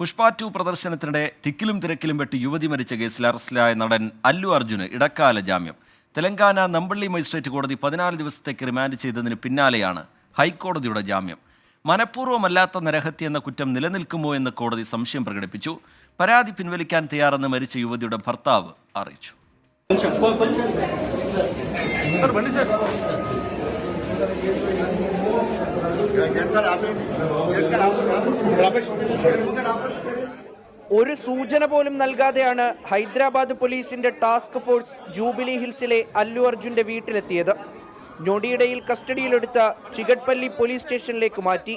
Pushpa to പ്രദർശനത്തിനിടെ തിക്കിലും തിരക്കിലും പെട്ട് യുവതി മരിച്ച കേസിൽ അറസ്റ്റിലായ നടൻ അല്ലു അർജുന് ഇടക്കാല ജാമ്യം. തെലങ്കാന നമ്പള്ളി മജിസ്ട്രേറ്റ് കോടതി പതിനാല് ദിവസത്തേക്ക് റിമാൻഡ് ചെയ്തതിന് പിന്നാലെയാണ് ഹൈക്കോടതിയുടെ ജാമ്യം. മനഃപൂർവമല്ലാത്ത നരഹത്യ എന്ന കുറ്റം നിലനിൽക്കുമോ എന്ന് കോടതി സംശയം പ്രകടിപ്പിച്ചു. പരാതി പിൻവലിക്കാൻ തയ്യാറെന്ന് മരിച്ച യുവതിയുടെ ഭർത്താവ് അറിയിച്ചു. ഒരു സൂചന പോലും നൽകാതെയാണ് ഹൈദരാബാദ് പോലീസിന്റെ ടാസ്ക് ഫോഴ്സ് ജൂബിലി ഹിൽസിലെ അല്ലു അർജുന്റെ വീട്ടിലെത്തിയത്. ഞൊടിയിടയിൽ കസ്റ്റഡിയിലെടുത്ത ചിഗട്പള്ളി പോലീസ് സ്റ്റേഷനിലേക്ക് മാറ്റി.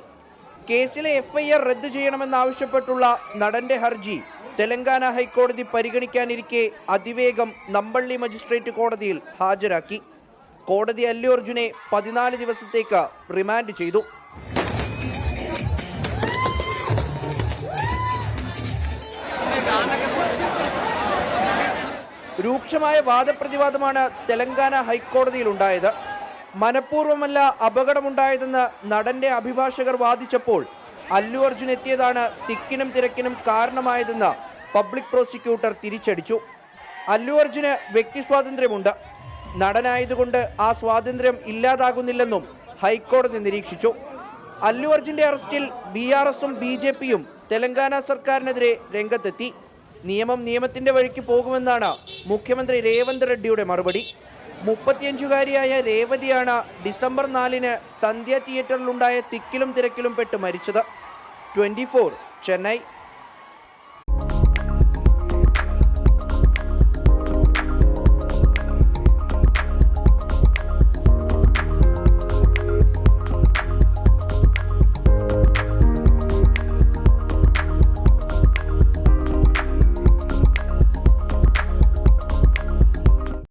കേസിലെ എഫ്ഐആർ റദ്ദു ചെയ്യണമെന്നാവശ്യപ്പെട്ടുള്ള നടന്റെ ഹർജി തെലങ്കാന ഹൈക്കോടതി പരിഗണിക്കാനിരിക്കെ അതിവേഗം നമ്പള്ളി മജിസ്ട്രേറ്റ് കോടതിയിൽ ഹാജരാക്കി. കോടതി അല്ലു അർജുനെ പതിനാല് ദിവസത്തേക്ക് റിമാൻഡ് ചെയ്തു. രൂക്ഷമായ വാദപ്രതിവാദമാണ് തെലങ്കാന ഹൈക്കോടതിയിൽ ഉണ്ടായത് മനഃപൂർവമല്ല അപകടമുണ്ടായതെന്ന് നടന്റെ അഭിഭാഷകർ വാദിച്ചപ്പോൾ അല്ലു അർജുൻ എത്തിയതാണ് തിക്കിനും തിരക്കിനും കാരണമായതെന്ന് പബ്ലിക് പ്രോസിക്യൂട്ടർ തിരിച്ചടിച്ചു. അല്ലു അർജുന് വ്യക്തി സ്വാതന്ത്ര്യമുണ്ട്. നടനായതുകൊണ്ട് ആ സ്വാതന്ത്ര്യം ഇല്ലാതാകുന്നില്ലെന്നും ഹൈക്കോടതി നിരീക്ഷിച്ചു. അല്ലു അർജുന്റെ അറസ്റ്റിൽ ബി ആർ എസും ബി ജെ പിയും തെലങ്കാന സർക്കാരിനെതിരെ രംഗത്തെത്തി. നിയമം നിയമത്തിന്റെ വഴിക്ക് പോകുമെന്നാണ് മുഖ്യമന്ത്രി രേവന്ത് റെഡ്ഡിയുടെ മറുപടി. മുപ്പത്തിയഞ്ചുകാരിയായ രേവതിയാണ് ഡിസംബർ നാലിന് സന്ധ്യ തിയേറ്ററിലുണ്ടായ തിക്കിലും തിരക്കിലും പെട്ട് മരിച്ചത്. ട്വന്റി ചെന്നൈ.